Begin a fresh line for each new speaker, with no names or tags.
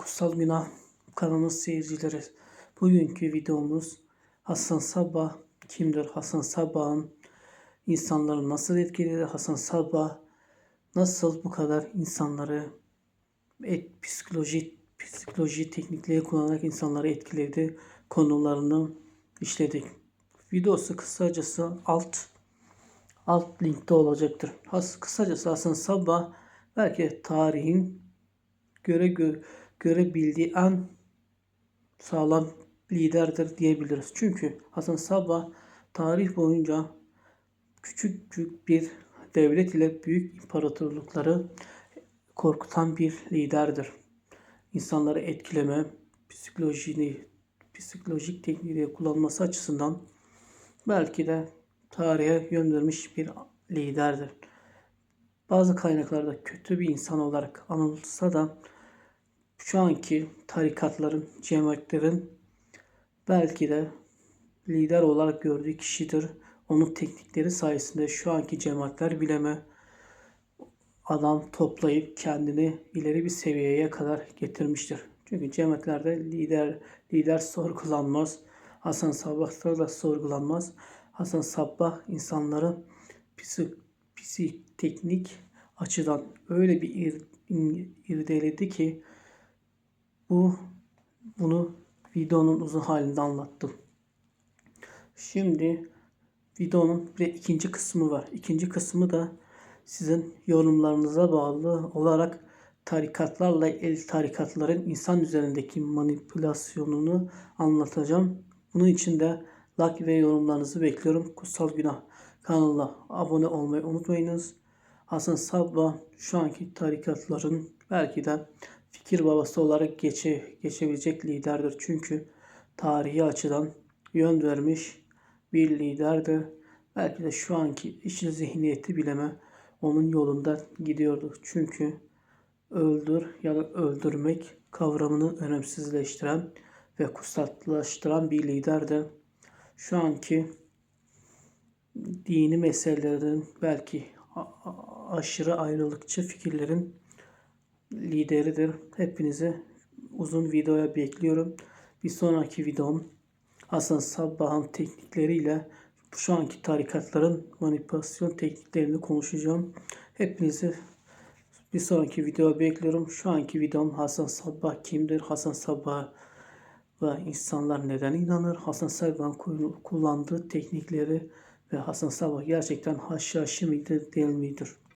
Kutsal Günah kanalı seyircileri. Bugünkü videomuz Hasan Sabah kimdir? Hasan Sabah'ın insanları nasıl etkiledi? Hasan Sabah nasıl bu kadar insanları et, psikoloji psikoloji teknikleri kullanarak insanları etkiledi konularını işledik. Videosu kısacası alt alt linkte olacaktır. Has, kısacası Hasan Sabah belki tarihin göre gö, görebildiği en sağlam liderdir diyebiliriz. Çünkü Hasan Sabah tarih boyunca küçük bir devlet ile büyük imparatorlukları korkutan bir liderdir. İnsanları etkileme, psikolojini, psikolojik teknikleri kullanması açısından belki de tarihe yön vermiş bir liderdir. Bazı kaynaklarda kötü bir insan olarak anılsa da şu anki tarikatların, cemaatlerin belki de lider olarak gördüğü kişidir. Onun teknikleri sayesinde şu anki cemaatler bileme adam toplayıp kendini ileri bir seviyeye kadar getirmiştir. Çünkü cemaatlerde lider lider sorgulanmaz. Hasan Sabbah'ta da sorgulanmaz. Hasan Sabbah insanları psik, psik teknik açıdan öyle bir ir, irdeledi ki bu bunu videonun uzun halinde anlattım. Şimdi videonun bir ikinci kısmı var. İkinci kısmı da sizin yorumlarınıza bağlı olarak tarikatlarla el tarikatların insan üzerindeki manipülasyonunu anlatacağım. Bunun için de like ve yorumlarınızı bekliyorum. Kutsal Günah kanalına abone olmayı unutmayınız. Hasan Sabba şu anki tarikatların belki de fikir babası olarak geçe, geçebilecek liderdir. Çünkü tarihi açıdan yön vermiş bir liderdir. Belki de şu anki işin zihniyeti bileme onun yolunda gidiyordu. Çünkü öldür ya da öldürmek kavramını önemsizleştiren ve kutsatlaştıran bir liderdi. Şu anki dini meselelerin belki aşırı ayrılıkçı fikirlerin lideridir. Hepinizi uzun videoya bekliyorum. Bir sonraki videom Hasan Sabbah'ın teknikleriyle şu anki tarikatların manipülasyon tekniklerini konuşacağım. Hepinizi bir sonraki videoya bekliyorum. Şu anki videom Hasan Sabbah kimdir? Hasan Sabbah ve insanlar neden inanır? Hasan Sabbah'ın kullandığı teknikleri ve Hasan Sabbah gerçekten haşhaşı mıydı değil midir?